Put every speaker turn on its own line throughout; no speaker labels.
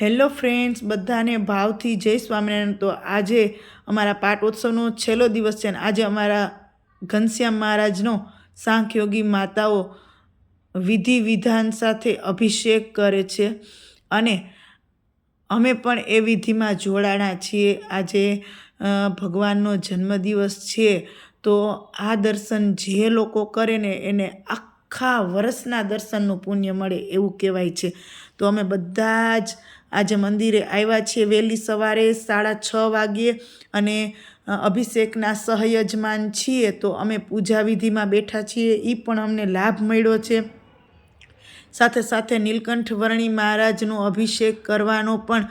Hello friends, બધાને ભાવથી જય સ્વામિનારાયણ. તો આજે અમારા પાટોત્સવનો છેલ્લો દિવસ છે અને આજે અમારા ઘનશ્યામ મહારાજનો સાંખયોગી માતાઓ વિધિ વિધાન સાથે અભિષેક કરે છે અને અમે પણ એ વિધિમાં જોડાણા છીએ. આજે ભગવાનનો જન્મદિવસ છે, તો આ દર્શન જે લોકો કરે ને એને આખા વર્ષના દર્શનનું પુણ્ય મળે એવું કહેવાય છે. તો અમે બધા જ આજે મંદિરે આવ્યા છીએ વહેલી સવારે સાડા છ વાગ્યે અને અભિષેકના સહયજમાન છીએ તો અમે પૂજા વિધિમાં બેઠા છીએ. એ પણ અમને લાભ મળ્યો છે. સાથે સાથે નીલકંઠ વર્ણી મહારાજનો અભિષેક કરવાનો પણ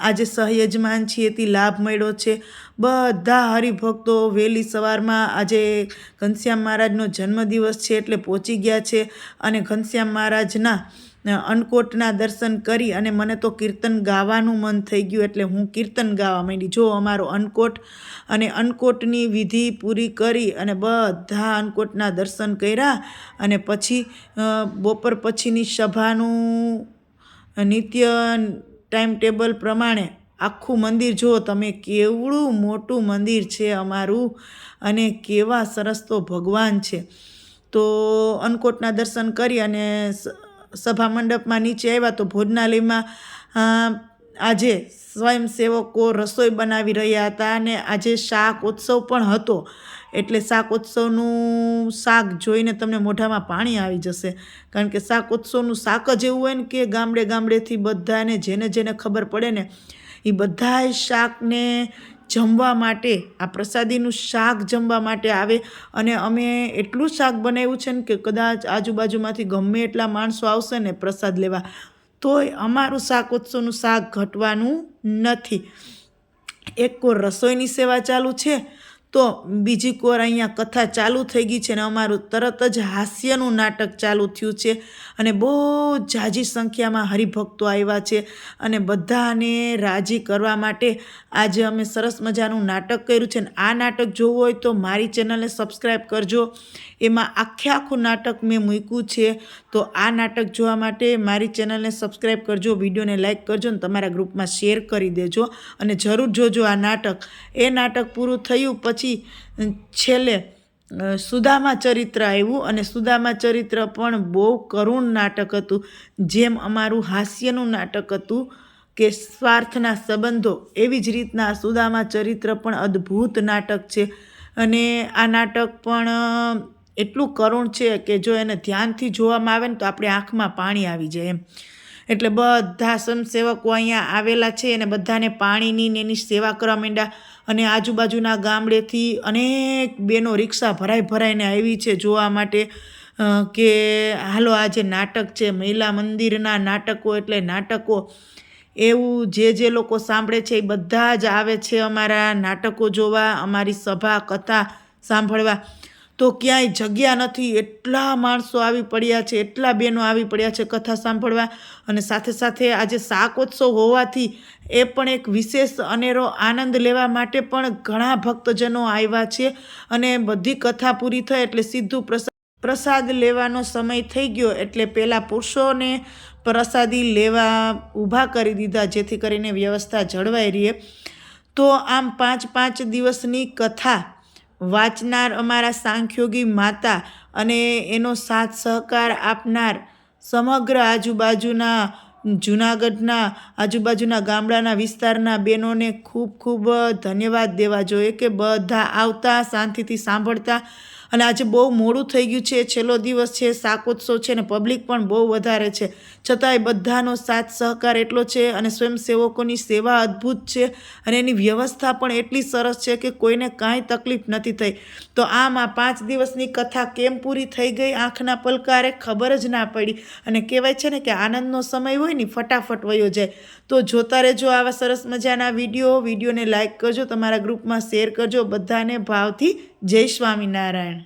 આજે સહયજમાન છીએ તે લાભ મળ્યો છે. બધા હરિભક્તો વહેલી સવારમાં આજે ઘનશ્યામ મહારાજનો જન્મદિવસ છે એટલે પહોંચી ગયા છે અને ઘનશ્યામ મહારાજના અ, અન્નકોટના દર્શન કરી અને મને તો કીર્તન ગાવાનું મન થઈ ગયું એટલે હું કીર્તન ગાવા માંડી. જો અમારો અન્નકોટ અને અન્નકોટની વિધિ પૂરી કરી અને બધા અન્નકોટના દર્શન કર્યા અને પછી બપોર પછીની સભાનું નિત્ય ટાઈમ ટેબલ પ્રમાણે આખું મંદિર જુઓ તમે કેવડું મોટું મંદિર છે અમારું અને કેવા સરસ તો ભગવાન છે. તો અન્નકોટના દર્શન કરી અને સભા મંડપમાં નીચે આવ્યા તો ભોજનાલયમાં આજે સ્વયંસેવકો રસોઈ બનાવી રહ્યા હતા અને આજે શાક ઉત્સવ પણ હતો. એટલે શાક ઉત્સવનું શાક જોઈને તમને મોઢામાં પાણી આવી જશે. કારણ કે શાક ઉત્સવનું શાક જ એવું હોય ને કે ગામડે ગામડેથી બધાને જેને જેને ખબર પડે ને એ બધાય શાકને જમવા માટે, આ પ્રસાદીનું શાક જમવા માટે આવે. અને અમે એટલું શાક બનાવ્યું છે ને કે કદાચ આજુબાજુમાંથી ગમે એટલા માણસો આવશે ને પ્રસાદ લેવા. તોય અમારું શાક ઉત્સવનું શાક ઘટવાનું નથી. એક કોર રસોઈની સેવા ચાલુ છે. તો બીજી કોર અહીંયા કથા ચાલુ થઈ ગઈ છે ને અમારું તરત જ હાસ્યનું નાટક ચાલુ થયું છે અને બહુ ઝાઝી સંખ્યામાં હરિભક્તો આવ્યા છે અને બધાને રાજી કરવા માટે આજે અમે સરસ મજાનું નાટક કર્યું છે ને આ નાટક જોવું હોય તો મારી ચેનલને સબસ્ક્રાઈબ કરજો. એમાં આખે આખું નાટક મેં મૂક્યું છે. તો આ નાટક જોવા માટે મારી ચેનલને સબસ્ક્રાઈબ કરજો, વિડીયોને લાઇક કરજો ને તમારા ગ્રુપમાં શેર કરી દેજો અને જરૂર જોજો આ નાટક. એ નાટક પૂરું થયું પછી અ, છેલ્લે સુદામા ચરિત્ર આવ્યું અને સુદામા ચરિત્ર પણ બહુ કરુણ નાટક હતું. જેમ અમારું હાસ્યનું નાટક હતું કે સ્વાર્થના સંબંધો એવી જ રીતના સુદામા ચરિત્ર પણ અદ્ભુત નાટક છે. અને આ નાટક પણ એટલું કરુણ છે કે જો એને ધ્યાનથી જોવામાં આવે ને તો આપણે આંખમાં પાણી આવી જાય એમ. એટલે બધા સ્વયંસેવકો અહીંયા આવેલા છે અને બધાને પાણીની ને એની સેવા કરવા માંડ્યા. અને આજુબાજુના ગામડેથી અનેક બેનો રિક્ષા ભરાઈ ભરાઈને આવી છે જોવા માટે. કે હાલો આજે નાટક છે, મહિલા મંદિરના નાટકો એટલે નાટકો. એવું જે જે લોકો સાંભળે છે એ બધા જ આવે છે અમારા નાટકો જોવા, અમારી સભા, કથા સાંભળવા. તો ક્યાંય જગ્યા નથી. એટલા માણસો આવી પડ્યા છે, એટલા બહેનો આવી પડ્યા છે કથા સાંભળવા. અને સાથે સાથે આજે શાકોત્સવ હોવાથી એ પણ એક વિશેષ અનેરો આનંદ લેવા માટે પણ ઘણા ભક્તજનો આવ્યા છે. અને બધી કથા પૂરી થઈ એટલે સીધું પ્રસાદ પ્રસાદ લેવાનો સમય થઈ ગયો એટલે પહેલાં પુરુષોને પ્રસાદી લેવા ઊભા કરી દીધા, જેથી કરીને વ્યવસ્થા જળવાઈ રહે. તો આમ પાંચ પાંચ દિવસની કથા વાંચનાર અમારા સાંખ્યોગી માતા અને એનો સાથ સહકાર આપનાર સમગ્ર આજુબાજુના, જુનાગઢના, આજુબાજુના ગામડાના વિસ્તારના બહેનોને ખૂબ ખૂબ ધન્યવાદ દેવા જોઈએ કે બધા આવતા શાંતિથી સાંભળતા અને આજે બહુ મોડું થઈ ગયું છે. છેલ્લો દિવસ છે. શાકોત્સવ છે ને પબ્લિક પણ બહુ વધારે છે. છતાંય બધાનો સાથ સહકાર એટલો છે અને સ્વયંસેવકોની સેવા અદ્ભુત છે અને એની વ્યવસ્થા પણ એટલી સરસ છે કે કોઈને કાંઈ તકલીફ નથી થઈ. તો આમ આ પાંચ દિવસની કથા કેમ પૂરી થઈ ગઈ? આંખના પલકારે ખબર જ ના પડી અને કહેવાય છે ને કે આનંદનો સમય હોય ને ફટાફટ વયો જાય. તો જોતા રહેજો આવા સરસ મજાના વીડિયો. વિડીયોને લાઈક કરજો, તમારા ગ્રુપમાં શેર કરજો, બધાને ભાવથી જય સ્વામિનારાયણ.